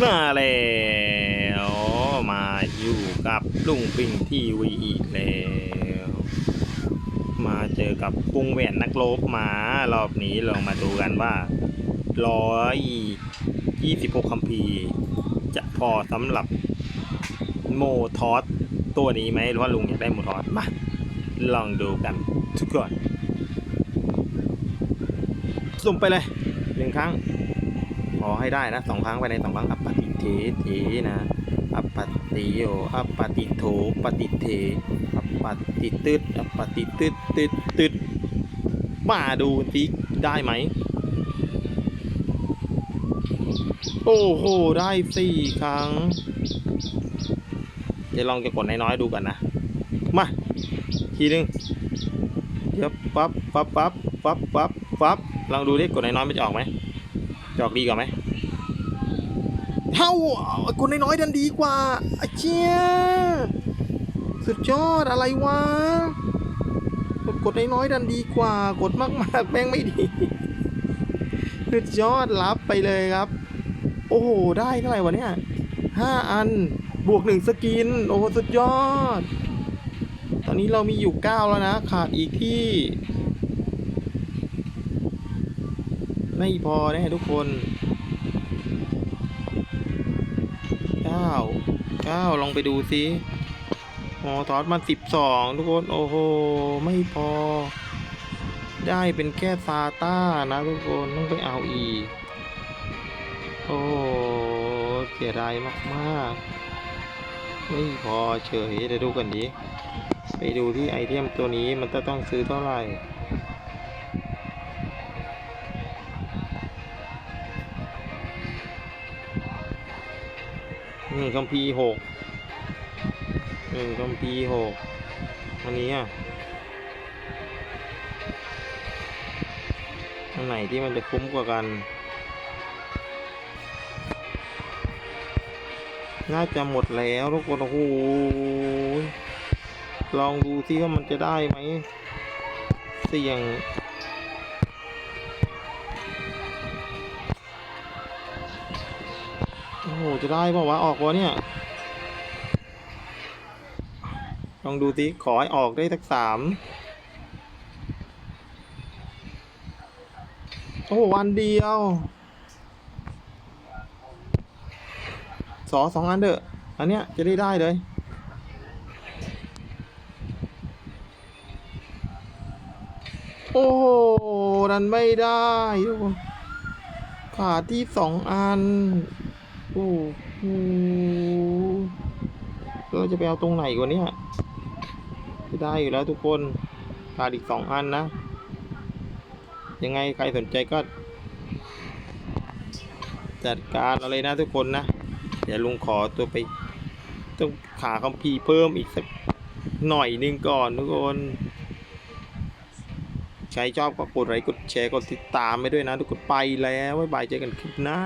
มาแล้วมาอยู่กับลุงปิงทีวีอีกแล้ว มาเจอกับวงแหวนนักรบมารอบนี้ลองมาดูกันว่าร้อยยี่สิบหกคัมภีร์จะพอสำหรับโมทอสตัวนี้ไหมหรือว่าลุงอยากได้โมทอสมาลองดูกันทุกคนสุ่มไปเลยหนึ่งครั้ง ขอให้ได้นะสองครั้งไปในสองครั้งอัปปติเทเทนะอัปปติโยอัปปติโถปฏิเทอัปปติตึดอัปปติตึดตึดตึดมาดูสิได้ไหมโอ้โห ได้สี่ครั้ง เดี๋ยวลองจะกดน้อยๆดูกันนะ มาทีหนึงเดี๋ยวปั๊บปั๊บปั๊บปั๊บปั๊บปั๊บลองดูดิกดน้อยๆมันจะออกไหม จอกดีกว่าไหมเฮ้ากดน้อยๆดันดีกว่าไอ้เชี่ยสุดยอดอะไรวะกดน้อยๆดันดีกว่ากดมากๆแม่งไม่ดีสุดยอดรับไปเลยครับ โอ้โห ได้เท่าไหร่วะเนี่ยห้าอันบวกหนึ่งสกิน โอ้โหสุดยอด ตอนนี้เรามีอยู่เก้าแล้วนะ ขาดอีกที่ ไม่พอแน่ทุกคนเก้าเก้าลองไปดูสิอ๋อทอดมาสิบสองทุกคน โอ้โห ไม่พอ ได้เป็นแค่ซาต้านะทุกคนต้องไปเอาอีก โอ้เสียดายมากๆ ไม่พอเฉยเดี๋ยวดูกันดิไปดูที่ไอเทมตัวนี้มันจะต้องซื้อเท่าไหร่ หนึ่งคัมภีหกหนึ่งคัมภีหกอันนี้อะอันไหนที่มันจะคุ้มกว่ากัน น่าจะหมดแล้วทุกคนโอ้โหลองดูซิว่ามันจะได้ไหม เสี่ยง โอ้โห จะได้เปล่าวะ ออกวะเนี่ย ลองดูสิขอให้ออกได้สักสาม โอ้โหวันเดียว สอสองอันเด้อ อันเนี้ยจะได้ได้เลยโอ้โหดันไม่ได้ทุกคนขาดที่สองอัน โอ้โหเราจะไปเอาตรงไหนกว่านี้จะได้อยู่แล้วทุกคนขาดอีกสองอันนะ ยังไงใครสนใจก็ จัดการอาเลยนะทุกคนนะเดี๋ยวลุงขอตัวไป ต้องขาคัมภีเพิ่มอีกสักหน่อยหนึงก่อนทุกคนใครชอบก็กดไลค์กดแชร์กดติดตามไปด้วยนะ ทุกคนไปแล้วบ๊ายบายเจอกันคลิปหน้า